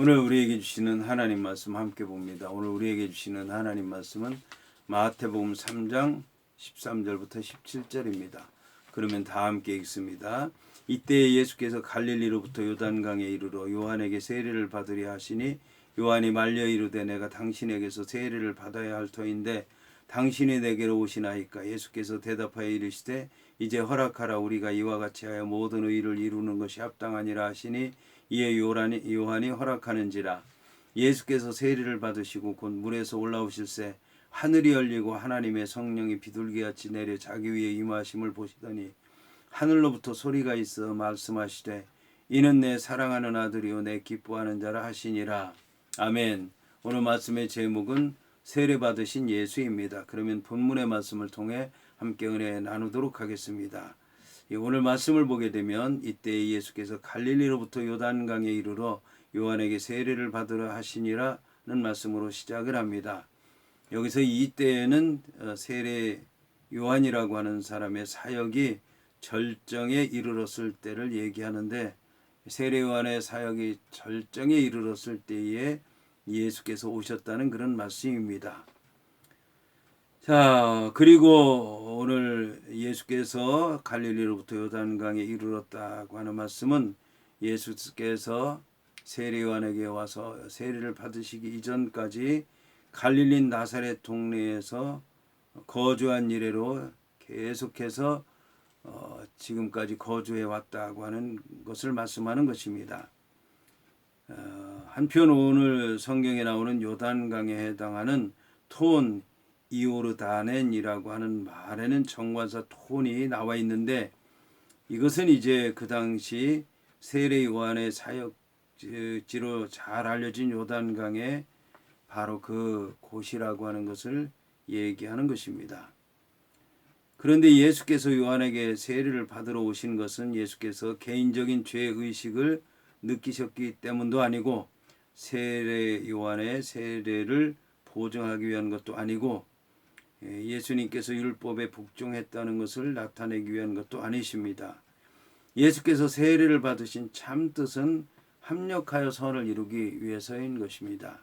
오늘 우리에게 주시는 하나님 말씀 함께 봅니다. 오늘 우리에게 주시는 하나님 말씀은 마태복음 3장 13절부터 17절입니다. 그러면 다 함께 읽습니다. 이때 예수께서 갈릴리로부터 요단강에 이르러 요한에게 세례를 받으려 하시니 요한이 말려 이르되 내가 당신에게서 세례를 받아야 할 터인데 당신이 내게로 오시나이까 예수께서 대답하여 이르시되 이제 허락하라 우리가 이와 같이 하여 모든 의를 이루는 것이 합당하니라 하시니 이에 요한이, 요한이 허락하는지라 예수께서 세례를 받으시고 곧 물에서 올라오실새 하늘이 열리고 하나님의 성령이 비둘기같이 내려 자기 위에 임하심을 보시더니 하늘로부터 소리가 있어 말씀하시되 이는 내 사랑하는 아들이요 내 기뻐하는 자라 하시니라. 아멘. 오늘 말씀의 제목은 세례 받으신 예수입니다. 그러면 본문의 말씀을 통해 함께 은혜 나누도록 하겠습니다. 예, 오늘 말씀을 보게 되면 이때 예수께서 갈릴리로부터 요단강에 이르러 요한에게 세례를 받으러 하시니라는 말씀으로 시작을 합니다. 여기서 이때에는 어, 세례 요한이라고 하는 사람의 사역이 절정에 이르렀을 때를 얘기하는데 세례 요한의 사역이 절정에 이르렀을 때에 예수께서 오셨다는 그런 말씀입니다. 자, 그리고 오늘 예수께서 갈릴리로부터 요단강에 이르렀다고 하는 말씀은 예수께서 세례 요한에게 와서 세례를 받으시기 이전까지 갈릴리 나사렛 동네에서 거주한 이래로 계속해서 어, 지금까지 거주해 왔다고 하는 것을 말씀하는 것입니다. 어, 한편 오늘 성경에 나오는 요단강에 해당하는 톤 이오르다넨이라고 하는 말에는 정관사 톤이 나와 있는데 이것은 이제 그 당시 세례 요한의 사역지로 잘 알려진 요단강의 바로 그 곳이라고 하는 것을 얘기하는 것입니다. 그런데 예수께서 요한에게 세례를 받으러 오신 것은 예수께서 개인적인 죄 의식을 느끼셨기 때문도 아니고 세례 요한의 세례를 보증하기 위한 것도 아니고 예, 예수님께서 율법에 복종했다는 것을 나타내기 위한 것도 아니십니다. 예수께서 세례를 받으신 참 뜻은 합력하여 선을 이루기 위해서인 것입니다.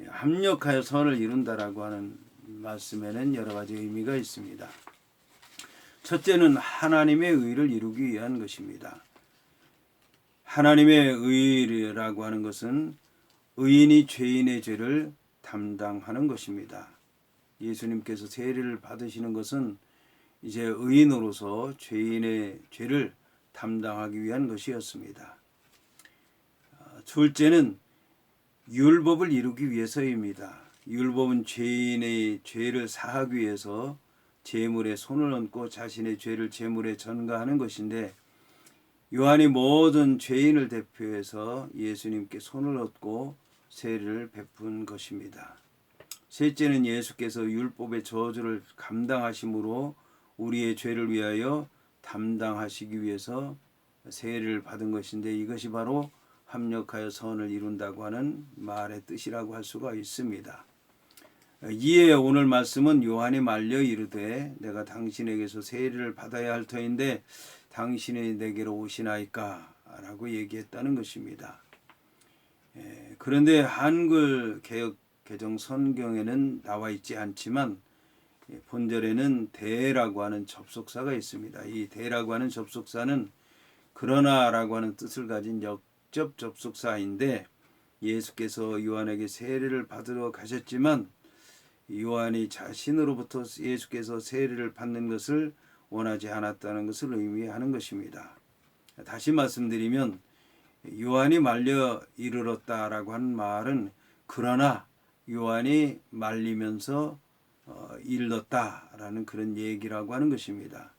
예, 합력하여 선을 이룬다라고 하는 말씀에는 여러 가지 의미가 있습니다. 첫째는 하나님의 의를 이루기 위한 것입니다. 하나님의 의라고 하는 것은 의인이 죄인의 죄를 담당하는 것입니다. 예수님께서 세례를 받으시는 것은 이제 의인으로서 죄인의 죄를 담당하기 위한 것이었습니다. 어, 둘째는 율법을 이루기 위해서입니다. 율법은 죄인의 죄를 사하기 위해서 제물에 손을 얹고 자신의 죄를 제물에 전가하는 것인데 요한이 모든 죄인을 대표해서 예수님께 손을 얹고 세례를 베푼 것입니다. 셋째는 예수께서 율법의 저주를 감당하심으로 우리의 죄를 위하여 담당하시기 위해서 세례를 받은 것인데 이것이 바로 합력하여 선을 이룬다고 하는 말의 뜻이라고 할 수가 있습니다. 이에 오늘 말씀은 요한이 말려 이르되 내가 당신에게서 세례를 받아야 할 터인데 당신이 내게로 오시나이까 라고 얘기했다는 것입니다. 예, 그런데 한글 개혁 개정 성경에는 나와 있지 않지만 예, 본절에는 대라고 하는 접속사가 있습니다. 이 대라고 하는 접속사는 그러나라고 하는 뜻을 가진 역접 접속사인데 예수께서 요한에게 세례를 받으러 가셨지만 요한이 자신으로부터 예수께서 세례를 받는 것을 원하지 않았다는 것을 의미하는 것입니다. 다시 말씀드리면 요한이 말려 이르렀다라고 하는 말은 그러나 요한이 말리면서 어, 일렀다라는 그런 얘기라고 하는 것입니다.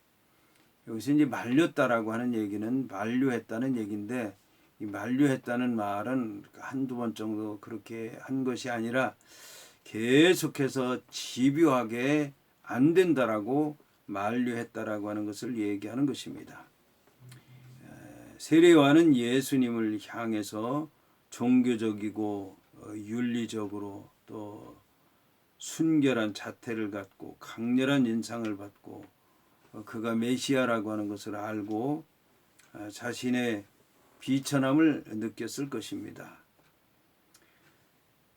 여기서 이제 말렸다라고 하는 얘기는 만류했다는 얘기인데 이 만류했다는 말은 한두 번 정도 그렇게 한 것이 아니라 계속해서 집요하게 안 된다라고 만류했다라고 하는 것을 얘기하는 것입니다. 세례 요한은 예수님을 향해서 종교적이고 어, 윤리적으로 또 순결한 자태를 갖고 강렬한 인상을 받고 어, 그가 메시아라고 하는 것을 알고 아, 자신의 비천함을 느꼈을 것입니다.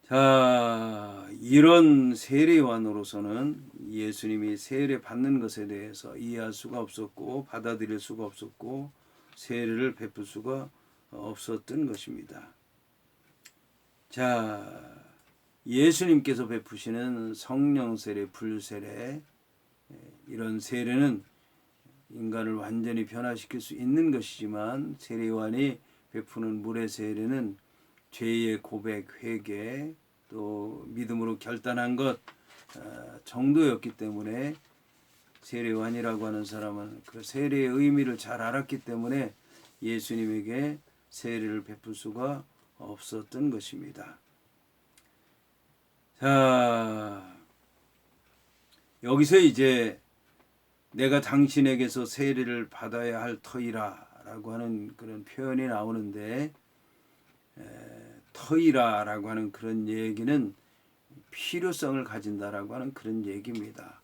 자, 이런 세례관으로서는 예수님이 세례 받는 것에 대해서 이해할 수가 없었고 받아들일 수가 없었고 세례를 베풀 수가 없었던 것입니다. 자, 예수님께서 베푸시는 성령 세례, 불세례 이런 세례는 인간을 완전히 변화시킬 수 있는 것이지만 세례관이 베푸는 물의 세례는 죄의 고백, 회개, 또 믿음으로 결단한 것 어, 정도였기 때문에 세례관이라고 하는 사람은 그 세례의 의미를 잘 알았기 때문에 예수님에게 세례를 베풀 수가 없었던 것입니다. 자, 여기서 이제 내가 당신에게서 세례를 받아야 할 터이라 라고 하는 그런 표현이 나오는데 에, 터이라 라고 하는 그런 얘기는 필요성을 가진다라고 하는 그런 얘기입니다.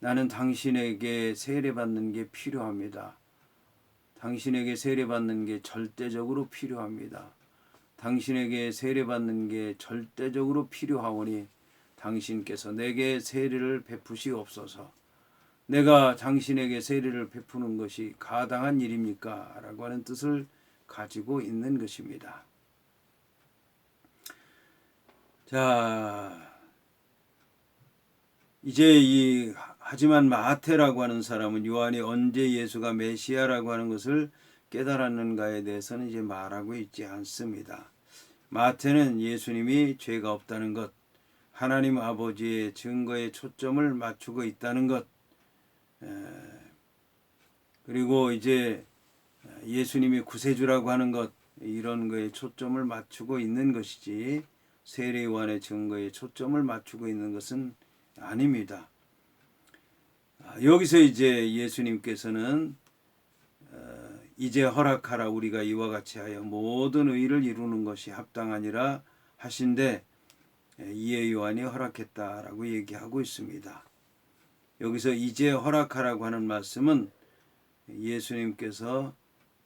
나는 당신에게 세례받는 게 필요합니다. 당신에게 세례받는 게 절대적으로 필요합니다. 당신에게 세례받는 게 절대적으로 필요하오니 당신께서 내게 세례를 베푸시옵소서. 내가 당신에게 세례를 베푸는 것이 가당한 일입니까? 라고 하는 뜻을 가지고 있는 것입니다. 자, 이제 이 하지만 마테라고 하는 사람은 요한이 언제 예수가 메시아라고 하는 것을 깨달았는가에 대해서는 이제 말하고 있지 않습니다. 마테는 예수님이 죄가 없다는 것, 하나님 아버지의 증거에 초점을 맞추고 있다는 것, 에, 그리고 이제 예수님이 구세주라고 하는 것 이런 거에 초점을 맞추고 있는 것이지 세례요한의 증거에 초점을 맞추고 있는 것은 아닙니다. 아, 여기서 이제 예수님께서는 어, 이제 허락하라 우리가 이와 같이 하여 모든 의를 이루는 것이 합당하니라 하신데 이에 요한이 허락했다라고 얘기하고 있습니다. 여기서 이제 허락하라고 하는 말씀은 예수님께서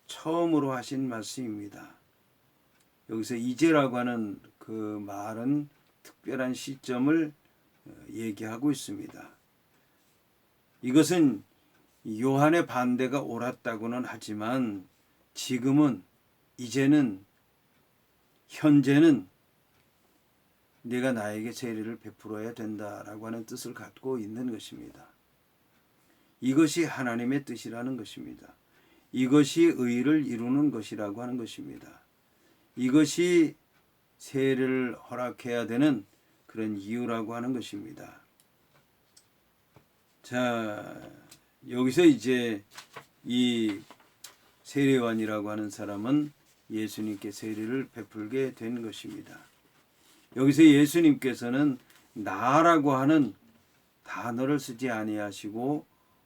처음으로 하신 말씀입니다. 여기서 이제라고 하는 그 말은 특별한 시점을 어, 얘기하고 있습니다. 이것은 요한의 반대가 옳았다고는 하지만 지금은 이제는 현재는 네가 나에게 세례를 베풀어야 된다라고 하는 뜻을 갖고 있는 것입니다. 이것이 하나님의 뜻이라는 것입니다. 이것이 의를 이루는 것이라고 하는 것입니다. 이것이 세례를 허락해야 되는 그런 이유라고 하는 것입니다. 자, 여기서 이제 이 세례관이라고 하는 사람은 예수님께 세례를 베풀게 된 것입니다. 여기서 예수님께서는 나라고 하는 단어를 쓰지 아니하시고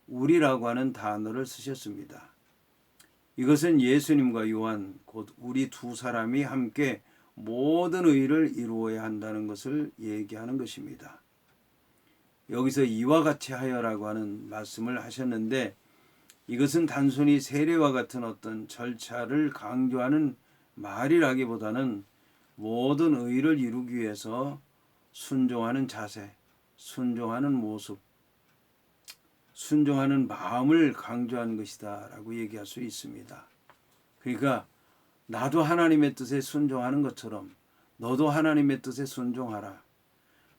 우리라고 하는 단어를 쓰셨습니다. 이것은 예수님과 요한 곧 우리 두 사람이 함께 모든 의를 이루어야 한다는 것을 얘기하는 것입니다. 여기서 이와 같이 하여라고 하는 말씀을 하셨는데 이것은 단순히 세례와 같은 어떤 절차를 강조하는 말이라기보다는 모든 의를 이루기 위해서 순종하는 자세, 순종하는 모습, 순종하는 마음을 강조하는 것이다라고 얘기할 수 있습니다. 그러니까 나도 하나님의 뜻에 순종하는 것처럼 너도 하나님의 뜻에 순종하라.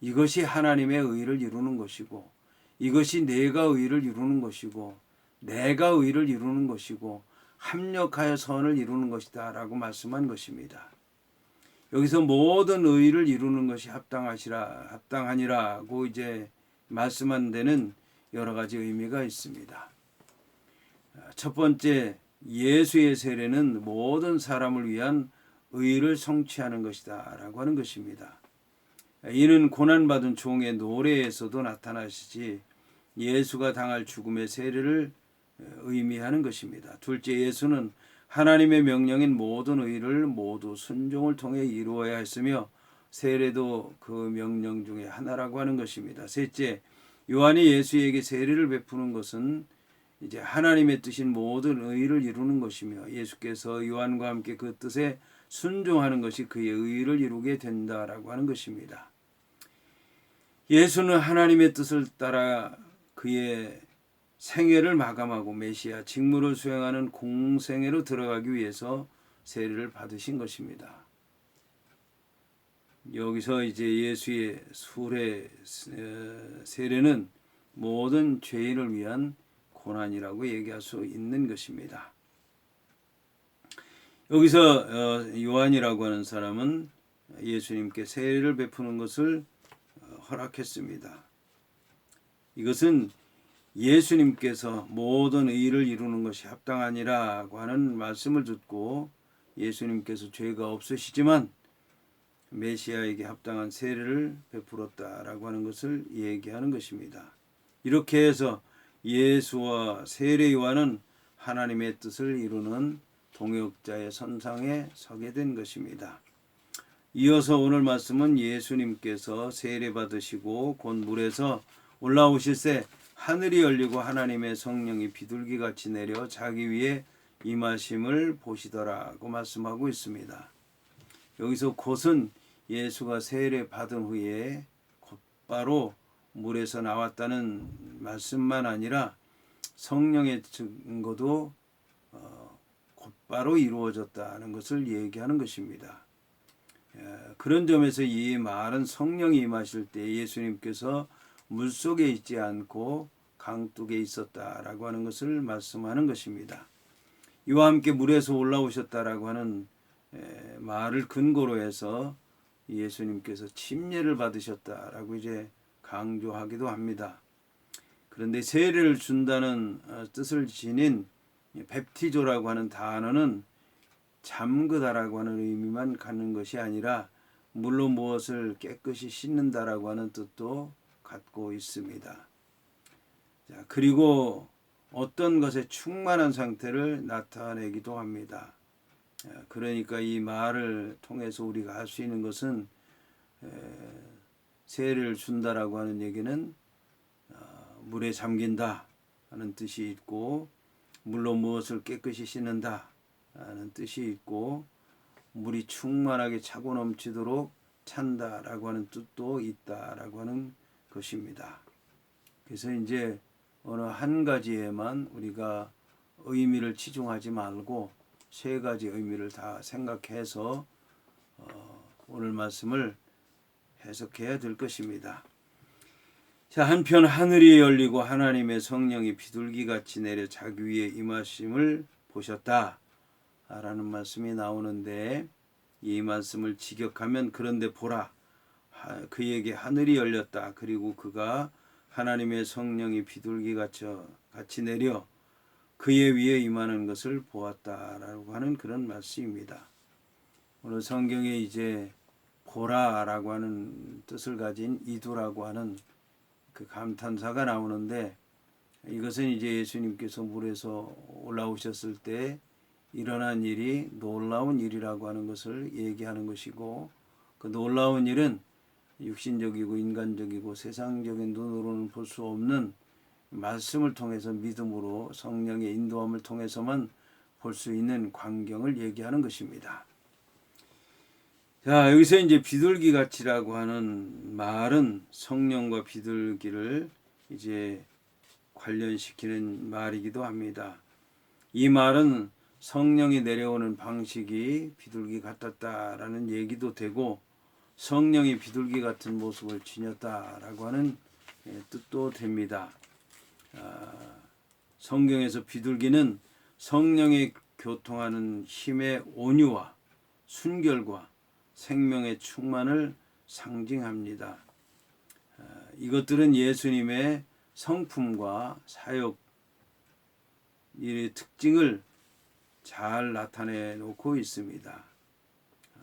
이것이 하나님의 의를 이루는 것이고 이것이 내가 의를 이루는 것이고 내가 의를 이루는 것이고 합력하여 선을 이루는 것이다라고 말씀한 것입니다. 여기서 모든 의를 이루는 것이 합당하시라 합당하니라고 이제 말씀한 데는 여러 가지 의미가 있습니다. 첫 번째 예수의 세례는 모든 사람을 위한 의를 성취하는 것이다라고 하는 것입니다. 이는 고난받은 종의 노래에서도 나타나시지 예수가 당할 죽음의 세례를 의미하는 것입니다. 둘째 예수는 하나님의 명령인 모든 의를 모두 순종을 통해 이루어야 했으며 세례도 그 명령 중에 하나라고 하는 것입니다. 셋째, 요한이 예수에게 세례를 베푸는 것은 이제 하나님의 뜻인 모든 의를 이루는 것이며 예수께서 요한과 함께 그 뜻에 순종하는 것이 그의 의를 이루게 된다라고 하는 것입니다. 예수는 하나님의 뜻을 따라 그의 생애를 마감하고 메시아 직무를 수행하는 공생애로 들어가기 위해서 세례를 받으신 것입니다. 여기서 이제 예수의 수레 세례는 모든 죄인을 위한 고난이라고 얘기할 수 있는 것입니다. 여기서 요한이라고 하는 사람은 예수님께 세례를 베푸는 것을 허락했습니다. 이것은 예수님께서 모든 의를 이루는 것이 합당하니라고 하는 말씀을 듣고 예수님께서 죄가 없으시지만 메시아에게 합당한 세례를 베풀었다라고 하는 것을 얘기하는 것입니다. 이렇게 해서 예수와 세례 요한은 하나님의 뜻을 이루는 동역자의 선상에 서게 된 것입니다. 이어서 오늘 말씀은 예수님께서 세례 받으시고 곧 물에서 올라오실 새 하늘이 열리고 하나님의 성령이 비둘기 같이 내려 자기 위에 임하심을 보시더라고 말씀하고 있습니다. 여기서 곧은 예수가 세례 받은 후에 곧바로 물에서 나왔다는 말씀만 아니라 성령의 증거도 어, 곧바로 이루어졌다는 것을 얘기하는 것입니다. 예, 그런 점에서 이 말은 성령이 임하실 때 예수님께서 물 속에 있지 않고 강둑에 있었다라고 하는 것을 말씀하는 것입니다. 이와 함께 물에서 올라오셨다라고 하는 예, 말을 근거로 해서 예수님께서 침례를 받으셨다라고 이제 강조하기도 합니다. 그런데 세례를 준다는 어, 뜻을 지닌 뱁티조라고 하는 단어는 잠그다라고 하는 의미만 갖는 것이 아니라 물로 무엇을 깨끗이 씻는다라고 하는 뜻도 갖고 있습니다. 자, 그리고 어떤 것에 충만한 상태를 나타내기도 합니다. 그러니까 이 말을 통해서 우리가 할 수 있는 것은 세례를 준다라고 하는 얘기는 어, 물에 잠긴다 하는 뜻이 있고 물로 무엇을 깨끗이 씻는다 하는 뜻이 있고 물이 충만하게 차고 넘치도록 찬다라고 하는 뜻도 있다라고 하는 것입니다. 그래서 이제 어느 한 가지에만 우리가 의미를 치중하지 말고 세 가지 의미를 다 생각해서 어, 오늘 말씀을 해석해야 될 것입니다. 자, 한편 하늘이 열리고 하나님의 성령이 비둘기 같이 내려 자기 위에 임하심을 보셨다. 라는 말씀이 나오는데 이 말씀을 직역하면 그런데 보라 그에게 하늘이 열렸다. 그리고 그가 하나님의 성령이 비둘기 같이 내려 그의 위에 임하는 것을 보았다라고 하는 그런 말씀입니다. 오늘 성경에 이제 보라라고 하는 뜻을 가진 이두라고 하는 그 감탄사가 나오는데 이것은 이제 예수님께서 물에서 올라오셨을 때 일어난 일이 놀라운 일이라고 하는 것을 얘기하는 것이고 그 놀라운 일은 육신적이고 인간적이고 세상적인 눈으로는 볼 수 없는 말씀을 통해서 믿음으로 성령의 인도함을 통해서만 볼 수 있는 광경을 얘기하는 것입니다. 자, 여기서 이제 비둘기 같이라고 하는 말은 성령과 비둘기를 이제 관련시키는 말이기도 합니다. 이 말은 성령이 내려오는 방식이 비둘기 같았다라는 얘기도 되고 성령이 비둘기 같은 모습을 지녔다라고 하는 예, 뜻도 됩니다. 아, 성경에서 비둘기는 성령의 교통하는 힘의 온유와 순결과 생명의 충만을 상징합니다. 아, 이것들은 예수님의 성품과 사역 이 특징을 잘 나타내 놓고 있습니다. 아,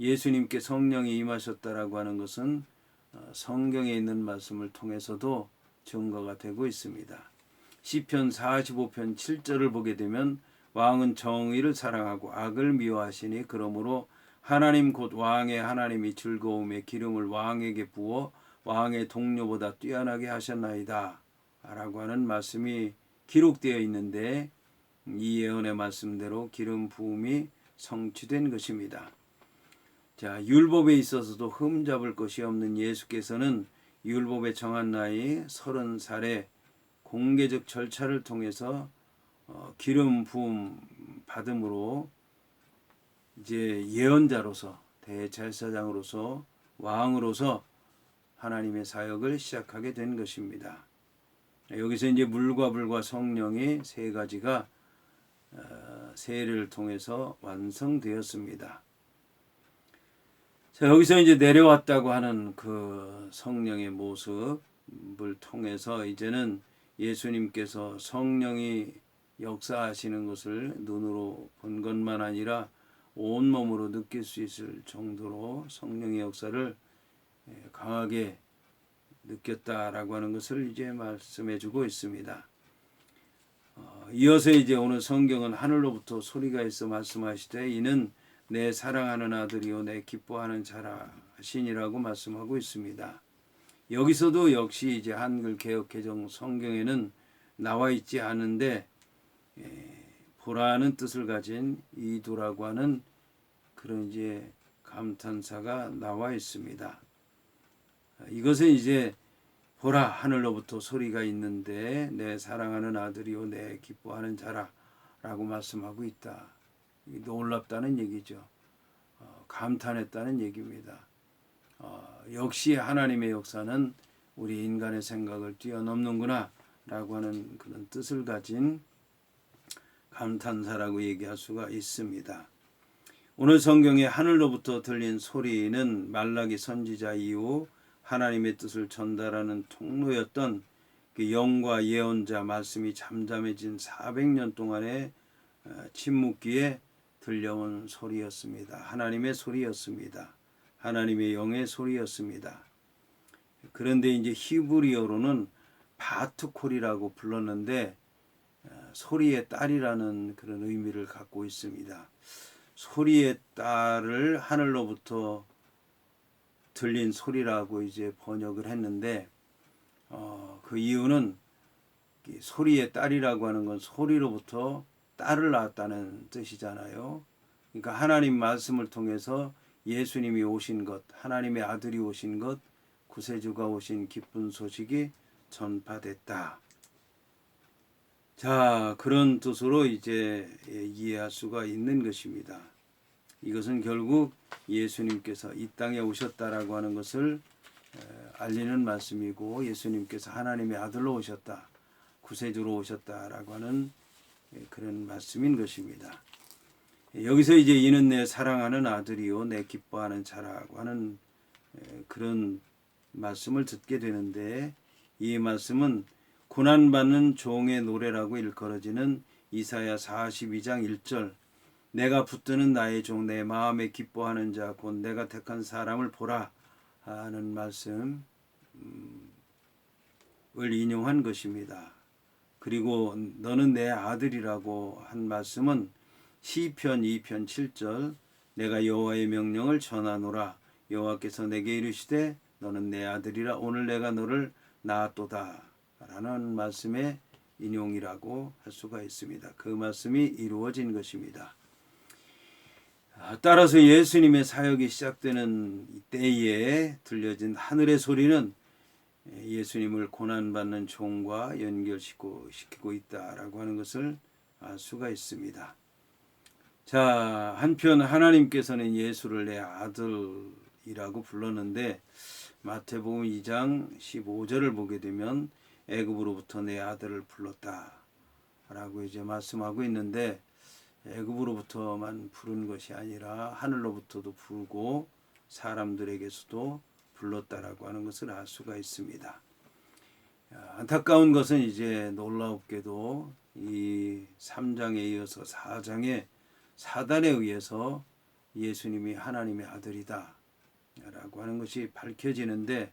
예수님께 성령이 임하셨다라고 하는 것은 어, 성경에 있는 말씀을 통해서도 증거가 되고 있습니다. 시편 45편 7절을 보게 되면 왕은 정의를 사랑하고 악을 미워하시니 그러므로 하나님 곧 왕의 하나님이 즐거움의 기름을 왕에게 부어 왕의 동료보다 뛰어나게 하셨나이다. 라고 하는 말씀이 기록되어 있는데 이 예언의 말씀대로 기름 부음이 성취된 것입니다. 자, 율법에 있어서도 흠잡을 것이 없는 예수께서는 율법의 정한 나이 30살에 공개적 절차를 통해서 어, 기름 부음 받음으로 이제 예언자로서 대제사장으로서 왕으로서 하나님의 사역을 시작하게 된 것입니다. 여기서 이제 물과 불과 성령의 세 가지가 어, 세례를 통해서 완성되었습니다. 자, 여기서 이제 내려왔다고 하는 그 성령의 모습을 통해서 이제는 예수님께서 성령이 역사하시는 것을 눈으로 본 것만 아니라 온몸으로 느낄 수 있을 정도로 성령의 역사를 예, 강하게 느꼈다라고 하는 것을 이제 말씀해 주고 있습니다. 어, 이어서 이제 오늘 성경은 하늘로부터 소리가 있어 말씀하시되 이는 내 사랑하는 아들이요 내 기뻐하는 자라 신이라고 말씀하고 있습니다. 여기서도 역시 이제 한글 개혁 개정 성경에는 나와 있지 않은데 예, 보라는 뜻을 가진 이두라고 하는 그런 이제 감탄사가 나와 있습니다. 이것은 이제 보라 하늘로부터 소리가 있는데 내 사랑하는 아들이요 내 기뻐하는 자라라고 말씀하고 있다. 놀랍다는 얘기죠. 어, 감탄했다는 얘기입니다. 어, 역시 하나님의 역사는 우리 인간의 생각을 뛰어넘는구나라고 하는 그런 뜻을 가진 감탄사라고 얘기할 수가 있습니다. 오늘 성경에 하늘로부터 들린 소리는 말라기 선지자 이후 하나님의 뜻을 전달하는 통로였던 그 영과 예언자 말씀이 잠잠해진 400년 동안의 어, 침묵기에 들려온 소리였습니다. 하나님의 소리였습니다. 하나님의 영의 소리였습니다. 그런데 이제 히브리어로는 바트콜이라고 불렀는데 어, 소리의 딸이라는 그런 의미를 갖고 있습니다. 소리의 딸을 하늘로부터 들린 소리라고 이제 번역을 했는데 어, 그 이유는 소리의 딸이라고 하는 건 소리로부터 딸을 낳았다는 뜻이잖아요. 그러니까 하나님 말씀을 통해서 예수님이 오신 것, 하나님의 아들이 오신 것, 구세주가 오신 기쁜 소식이 전파됐다. 자, 그런 뜻으로 이제 이해할 수가 있는 것입니다. 이것은 결국 예수님께서 이 땅에 오셨다라고 하는 것을 알리는 말씀이고 예수님께서 하나님의 아들로 오셨다. 구세주로 오셨다라고 하는 그런 말씀인 것입니다. 여기서 이제 이는 내 사랑하는 아들이요 내 기뻐하는 자라고 하는 그런 말씀을 듣게 되는데 이 말씀은 고난받는 종의 노래라고 일컬어지는 이사야 42장 1절. 내가 붙드는 나의 종 내 마음에 기뻐하는 자 곧 내가 택한 사람을 보라 하는 말씀을 인용한 것입니다. 그리고 너는 내 아들이라고 한 말씀은 시편 2편 7절. 내가 여호와의 명령을 전하노라. 여호와께서 내게 이르시되 너는 내 아들이라. 오늘 내가 너를 낳았도다 라는 말씀의 인용이라고 할 수가 있습니다. 그 말씀이 이루어진 것입니다. 아, 따라서 예수님의 사역이 시작되는 때에 들려진 하늘의 소리는 예수님을 고난받는 종과 연결시키고 시키고 있다라고 하는 것을 알 수가 있습니다. 자, 한편 하나님께서는 예수를 내 아들이라고 불렀는데 마태복음 2장 15절을 보게 되면 애굽으로부터 내 아들을 불렀다라고 이제 말씀하고 있는데 애굽으로부터만 부른 것이 아니라 하늘로부터도 부르고 사람들에게서도 불렀다라고 하는 것을 알 수가 있습니다. 안타까운 것은 이제 놀라웁게도 이 3장에 이어서 4장에 사단에 의해서 예수님이 하나님의 아들이다 라고 하는 것이 밝혀지는데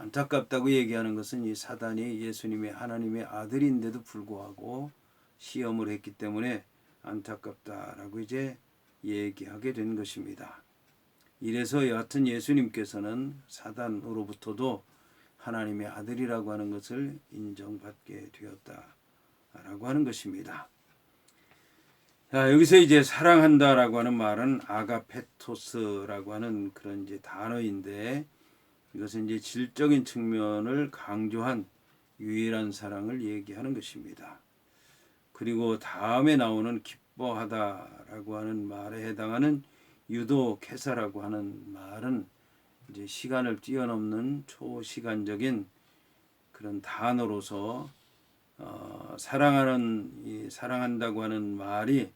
안타깝다고 얘기하는 것은 이 사단이 예수님이 하나님의 아들인데도 불구하고 시험을 했기 때문에 안타깝다라고 이제 얘기하게 된 것입니다. 이래서 여하튼 예수님께서는 사단으로부터도 하나님의 아들이라고 하는 것을 인정받게 되었다라고 하는 것입니다. 자, 여기서 이제 사랑한다라고 하는 말은 아가페토스라고 하는 그런 이제 단어인데 이것은 이제 질적인 측면을 강조한 유일한 사랑을 얘기하는 것입니다. 그리고 다음에 나오는 기뻐하다라고 하는 말에 해당하는 유도 캐사라고 하는 말은 이제 시간을 뛰어넘는 초시간적인 그런 단어로서 어, 사랑하는 이 사랑한다고 하는 말이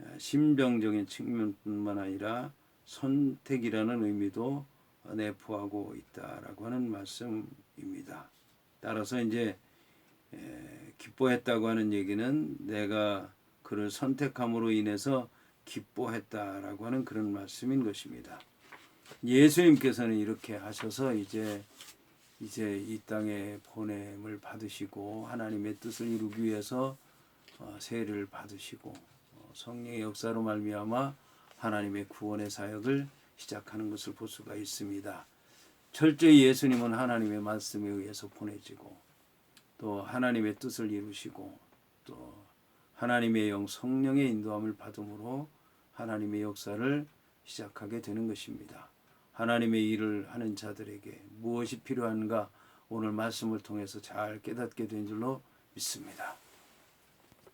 어, 심정적인 측면뿐만 아니라 선택이라는 의미도 내포하고 있다라고 하는 말씀입니다. 따라서 이제 에, 기뻐했다고 하는 얘기는 내가 그를 선택함으로 인해서 기뻐했다라고 하는 그런 말씀인 것입니다. 예수님께서는 이렇게 하셔서 이제 이제 이 땅에 보냄을 받으시고 하나님의 뜻을 이루기 위해서 어, 세례를 받으시고 어, 성령의 역사로 말미암아 하나님의 구원의 사역을 시작하는 것을 볼 수가 있습니다. 철저히 예수님은 하나님의 말씀에 의해서 보내지고 또 하나님의 뜻을 이루시고 또 하나님의 영 성령의 인도함을 받음으로 하나님의 역사를 시작하게 되는 것입니다. 하나님의 일을 하는 자들에게 무엇이 필요한가 오늘 말씀을 통해서 잘 깨닫게 된 줄로 믿습니다.